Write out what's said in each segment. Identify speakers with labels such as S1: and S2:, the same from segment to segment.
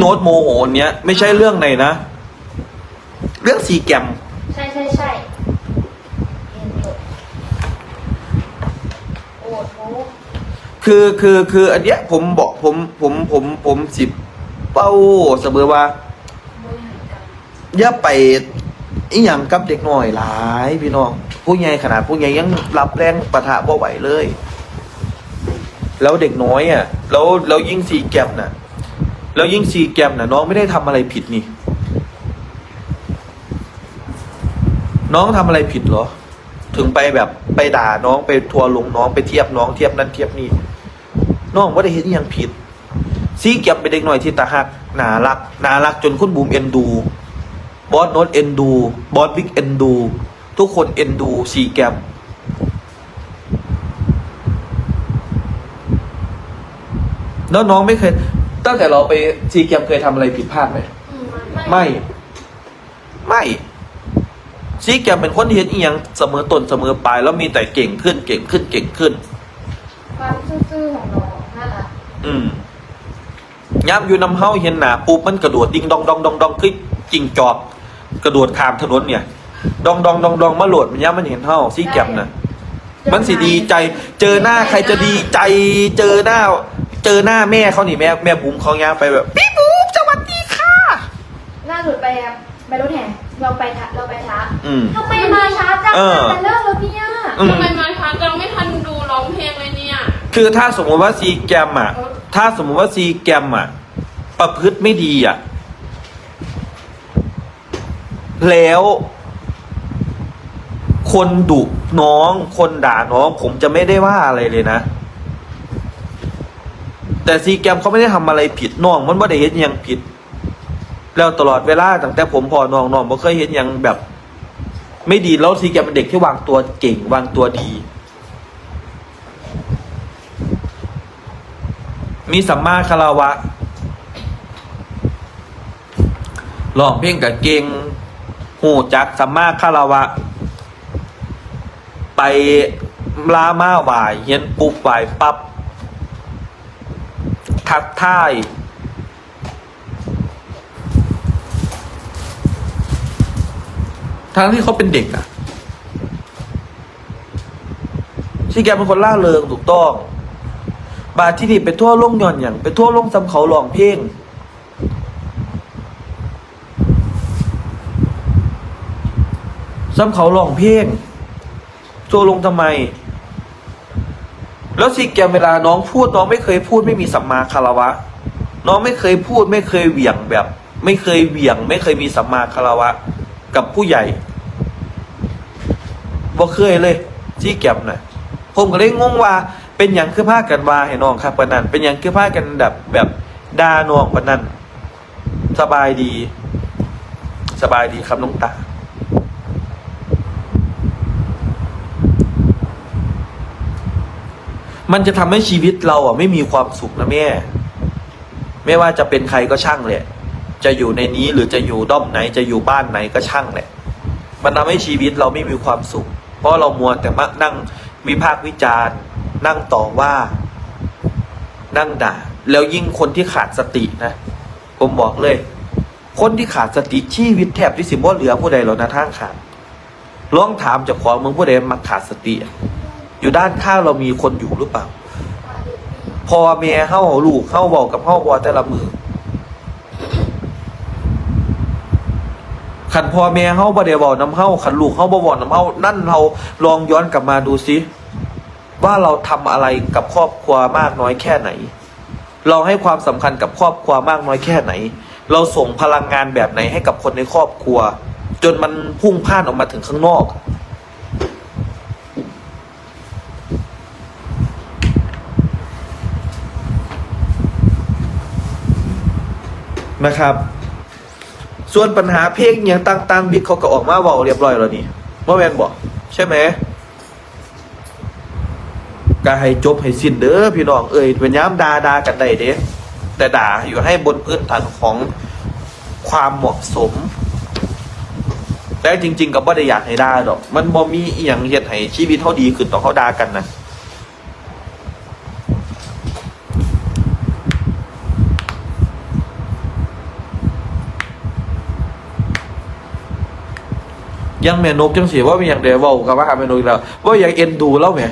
S1: โน้ตโมโหเนี้ยไม่ใช่เรื่องไหนนะ เรื่องซีแกรม
S2: ใช่ใช่ใช่เห็นอยู่โอ้โห
S1: คือคือคืออันเนี้ยผมบอกผมผมผมผมสิบเป้าเสมอว่า
S2: บริหารกัน
S1: อย่าไปอีหยังกับเด็กน้อยหลายพี่น้องผู้ใหญ่ขนาดผู้ใหญ่ยังรับแรงประทะบ่ไหวเลย แล้วเด็กน้อยอะ แล้วแล้วยิ่งซีแกรมน่ะ แล้วยิ่งซีแกมน่ะน้องไม่ได้ทำอะไรผิดนี่ น้องทำอะไรผิดเหรอ ถึงไปแบบไปด่าน้องไปทัวร์ลงน้องไปเทียบน้องเทียบนั้นเทียบนี่น้องว่าได้เห็นอหยังผิด ซีแกมเป็นเด็กหน้อยที่ตาหักน่ารักน่ารักจนคุณบูมเอ็นดูบอสโนตเอ็นดูบอสบิ๊กเอ็นดู ทุกคนเอ็นดูซีแกมแล้วน้องไม่เคย ตั้งแต่เราไปซีแกรมเคยทำอะไรผิดพลาดไหม
S2: อืม
S1: ไม่ ไม่ซีแกรมเป็นคนที่เห็นอีหยังเสมอต้นเสมอปลายแล้วมีแต่เก่งขึ้นเก่งขึ้นเก่งขึ้น
S2: ความซื่อๆของน้องน่ารัก
S1: อืมย้ำอยู่นำเฮ้าเห็นหนาปุ๊บมันกระโดดดิ้งดองดองดองดองคือจิงจอกกระโดดข้ามถนนเนี่ย ดองดองดองดองมาโหลดมันย้ำมันเห็นเฮ้าซีแกรมนะมันสิดีใจ เจอหน้าใครจะดีใจ เจอหน้า เจอหน้าแม่เขานี่แม่แม่บุ๋มเขาย้ำไปแบบพี่บุ๋มสวัสดีค่ะ
S2: ล่าสุดไปไปรถแห่เราไปช้าเราไปช้า
S1: อืม
S2: ทำไมมาช้าจัง
S1: เออ
S2: แต่เลิกแล้วเนี่ย
S1: อืม
S3: ทำไมมาทันเราไม่ทันดูร้องเพลงเลยเนี่ย
S1: คือถ้าสมมติว่าซีแกรมอะ ถ้าสมมติว่าซีแกรมอะ ประพฤติไม่ดีอะ แล้ว คนดุน้อง คนด่าน้อง ผมจะไม่ได้ว่าอะไรเลยนะ แต่ซีแกมเขาไม่ได้ทำอะไรผิดน้อง มันไม่ได้เห็นยังผิด แล้วตลอดเวลาตั้งแต่ผมพอน้องน้องไม่เคยเห็นยังแบบ ไม่ดีแล้วซีแกมเป็นเด็กที่วางตัวเก่งวางตัวดี มีสัมมาคาราวะร้องเพลงกับเก่งหูจักสัมมาคาราวะ ไปลามาไหวายเฮียนปุ๊บไหวายปับ๊บ ทักทายทั้งที่เขาเป็นเด็กอะที่แกเป็นคนล่าเริงถูกต้อง บาทที่นี่ไปทั่วโลกย่อนอย่าง ไปทั่วโลกจำเขาหลองเพลงซ้ำเขาหลองเพลงทั่ลงทำไม แล้วสิแกมเวลาน้องพูดน้องไม่เคยพูดไม่มีสัมมาคารวะ น้องไม่เคยพูดไม่เคยเหวี่ยงแบบ ไม่เคยเหวี่ยง ไม่เคยมีสัมมาคารวะ กับผู้ใหญ่บ่เคยเลยที่แก็บน่ะผมก็เลยงงว่า เป็นอย่างคือพากันว่าให้น้องครับปนันเป็นอย่างคือพากันแบบแบบดาน้องปนันสบายดี สบายดีครับน้องตา มันจะทำให้ชีวิตเราอะไม่มีความสุขนะแม่ ไม่ว่าจะเป็นใครก็ช่างแหละ จะอยู่ในนี้หรือจะอยู่ด้อมไหน จะอยู่บ้านไหนก็ช่างแหละ มันทำให้ชีวิตเราไม่มีความสุข เพราะเรามัวแต่มานั่งวิพากษ์วิจารณ์ นั่งต่อว่า นั่งด่า แล้วยิ่งคนที่ขาดสตินะ ผมบอกเลย คนที่ขาดสติชีวิตแทบที่สิบว่าเหลือผู้ใดหรอนะทางขาดลองถามจากของมึงผู้ใดมาขาดสติ อยู่ด้านข้างเรามีคนอยู่หรือเปล่า พอเมียเข้าลูกเข้าบอกกับเข้าบอแต่ละมือขันพ่อแม่เฮาบ่ได้เว้าน้ำเฮาขันลูกเฮาบ่เว้าน้ำเฮานั่นเราลองย้อนกลับมาดูซิว่าเราทำอะไรกับครอบครัวมากน้อยแค่ไหน เราให้ความสำคัญกับครอบครัวมากน้อยแค่ไหน เราส่งพลังงานแบบไหนให้กับคนในครอบครัว จนมันพุ่งพ่านออกมาถึงข้างนอก นะครับ ส่วนปัญหาเพลงอย่างต่างๆบิ๊กเขาก็ออกมาเว้าเรียบร้อยแล้วนี่ว่าแมนบอกใช่ไหมก็ให้จบให้สิ้นเด้อพี่น้องเอ่ยเป็นย้ำดาดากันได้เด้แต่ด่าอยู่ให้บนพื้นฐานของความเหมาะสม แต่จริง ๆก็บ่ได้อยากให้ด่าดอก มันบ่มีอีหยังเฮ็ดให้ชีวิตเขาดีขึ้นต่อเขาด่ากันนะ ยังแม่นกจังสิว่ามีอย่างเดียวเว้ากับว่าหาแม่นกอีกแล้วว่าอยากเอ็นดูแล้วแหม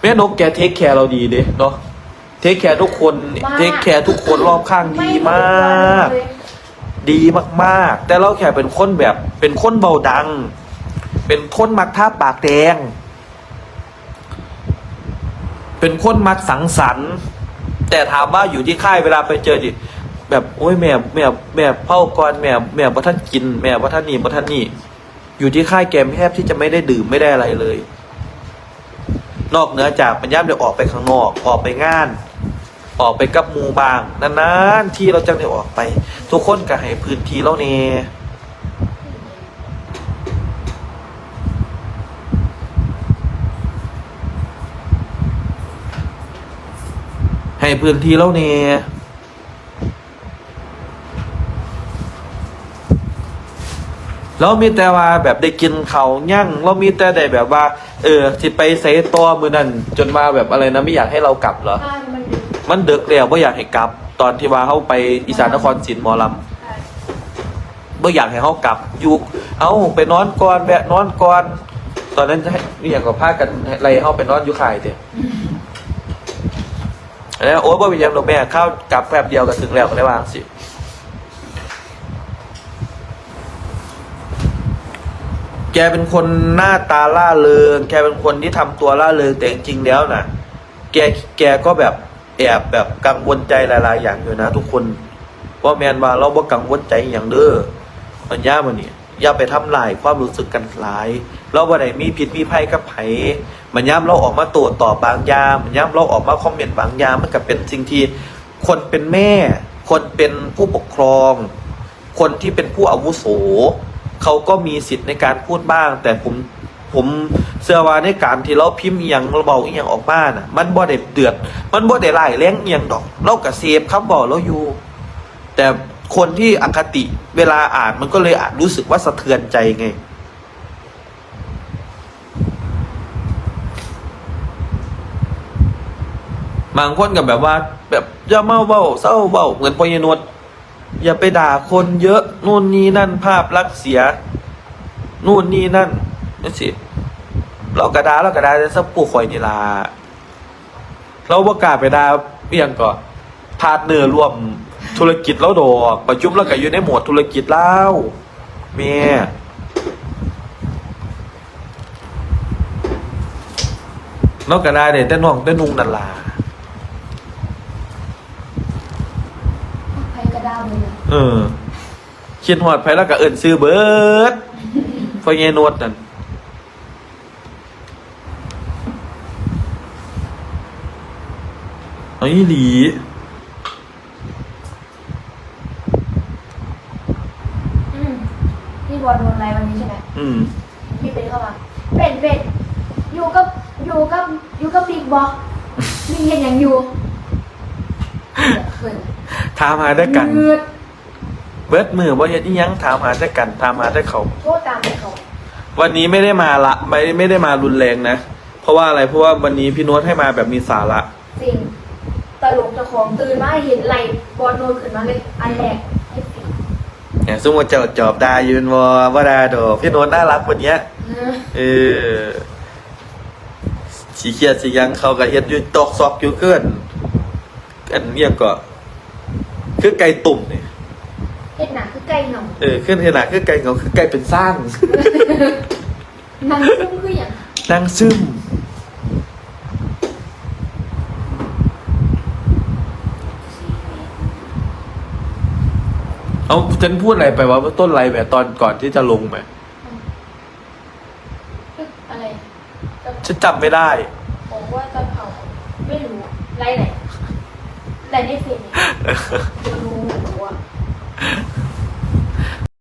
S1: แม่นกแกเทคแคร์เราดีเด้เนาะเทคแคร์ทุกคน
S2: มาก
S1: เทคแคร์ทุกคนรอบข้างดีมาก
S2: เลย
S1: ดีมากๆ แต่เราแค่เป็นคนแบบ เป็นคนเบาดัง เป็นคนมักท่าปากแดง เป็นคนมักสังสรรค์ แต่ถามว่าอยู่ที่ค่ายเวลาไปเจอดิ แบบโอ้ยแม่แม่แม่เผาก่อนแม่แม่ว่าท่านกิน แม่ว่าท่านนี่ว่าท่านนี่ อยู่ที่ค่ายแกมแทบที่จะไม่ได้ดื่มไม่ได้อะไรเลย นอกเหนือจากมันย่ามเดี๋ยวออกไปข้างนอกออกไปงาน ออกไปกับมูบางนานๆที่เราจะได้ออกไป ทุกคนก็ให้พื้นที่เราเน่ให้พื้นที่เราเน่ เรามีแต่ว่าแบบได้กินเขายั่งเรามีแต่ได้แบบว่า เออที่ไปใส่ตัวมือนั่นจนมาแบบอะไรนะไม่อยากให้เรากลับเหรอ
S2: บ้านมันดึก
S1: มันเดึกแล้วไม่อยากให้กลับ ตอนที่ว่าเขาไปอีสานนครศรีหมอลำ
S2: ใช่
S1: บ่อยากให้เขากลับอยู่เอาไปนอนก่อนแวะนอนก่อน ตอนนั้นจะให้นี่อย่างกับพากันอะไรเขาไปนอนอยู่ค่ายเถอะแล้วโอ้ยบ่เป็นหยังดอกแม่เข้ากลับแป๊บเดียวก็ถึงแล้วก็ได้วางสิ แกเป็นคนหน้าตาล่าเริง แกเป็นคนที่ทำตัวล่าเริงแต่จริงๆแล้วนะแกแกก็แบบแอบแบบกังวลใจหลาย ๆ อย่างอยู่นะ ทุกคนเพราะแมนว่าเราบ่กังวลใจอย่างเด้อมันย่ามันนี่อย่าไปทำลายความรู้สึกกันหลาย เราบ่ได้มีผิดมีภัยกับไผมันย่ามเราออกมาโต้ตอบางยามันย่ามเราออกมาคอมเมนต์บางยามันก็เป็นสิ่งที่คนเป็นแม่ คนเป็นผู้ปกครอง คนที่เป็นผู้อาวุโส เขาก็มีสิทธิ์ในการพูดบ้าง แต่ผมผมเชื่อว่าในการที่เราพิมพ์อหย่างเราเบาอหย่างออกมาน่ะ มันบ่ได้เดือด มันบ่ได้ไล่แรงเอหย่างดอก เรากระเซฟคำบอกเราอยู่ แต่คนที่อคติเวลาอ่านมันก็เลยอาจรู้สึกว่าสะเทือนใจไง บางคนกับแบบว่า แบบอย่าเมาเบาเศร้าเบาเหมือนปอยนวด อย่าไปด่าคนเยอะนู่นนี่นั่นภาพลักษณ์เสียนู่นนี่นั่นนั่นสิเรากระดาเรากระดาแต่สักปูข่อยนี่ลาเราประกาศไปดาเพียงก่อนพาร์ทเนอร์ร่วมธุรกิจแล้วดอกประจุมแล้วก็อยู่ในหมวดธุรกิจแล้วเมียเรากระดาเนี่ยแต่น้องแต่นุ่งนันลา
S2: ใครกระด้าง เลยนะ
S1: เออเขียนหอดไปแล้วก็เอิ่นซื้อเบิร์ดพอเยนวดนั่นเอาอีหลี
S2: อืมพี่บอลโดนอะไรวันนี้ใช่ไหม
S1: อืม
S2: พี่เป็นเข้ามาเป็นเป็นอยู่กับอยู่กับอยู่กับบิ๊กบอสมีเห็นอย่างอยู่เขิน
S1: ถามหาได้กัน
S2: มืด
S1: เบิร์ดมือว่าเฮ็ดอิหยังถามหาได้กันถามหาได้เขา
S2: โทษตามไปเขา
S1: วันนี้ไม่ได้มาละไม่ไม่ได้มารุนแรงนะ เพราะว่าอะไรเพราะว่าวันนี้พี่โน้ตให้มาแบบมีสาระ
S2: จริงตลกเจ้าของตื่นมาเห็นไหลบอลโดนขึ้นมาเลย อันแรกให้ปิด
S1: เนี่ยสมมติเจ้าจอบดายืนวอว่าดาโดอกพี่โน้ตน่ารักวันเนี้ย
S2: เออ
S1: เออสีเขียดสีหยังเขาก็เฮ็ดอยู่ตอกซอกอยู่เกินอันเนี้ยก็ คือไก่ตุ่มเนี่ย
S2: เห็นหนาคือ ไก่หน่อง
S1: เออขึ้นขนาดคือไก่เหงาคือไก่เป็นสร้าง
S2: นางซุ่มคืออย่าง
S1: นางซึมเอาฉันพูดอะไรไปวะว่าต้นไรแบบตอนก่อนที่จะลงไหม
S2: อะไรจะ
S1: ฉันจำไม่ได้
S2: บอกว่าจะเผาไม่รู้ไรไหนไรในเฟซเนี่ยรู้รู้ว่า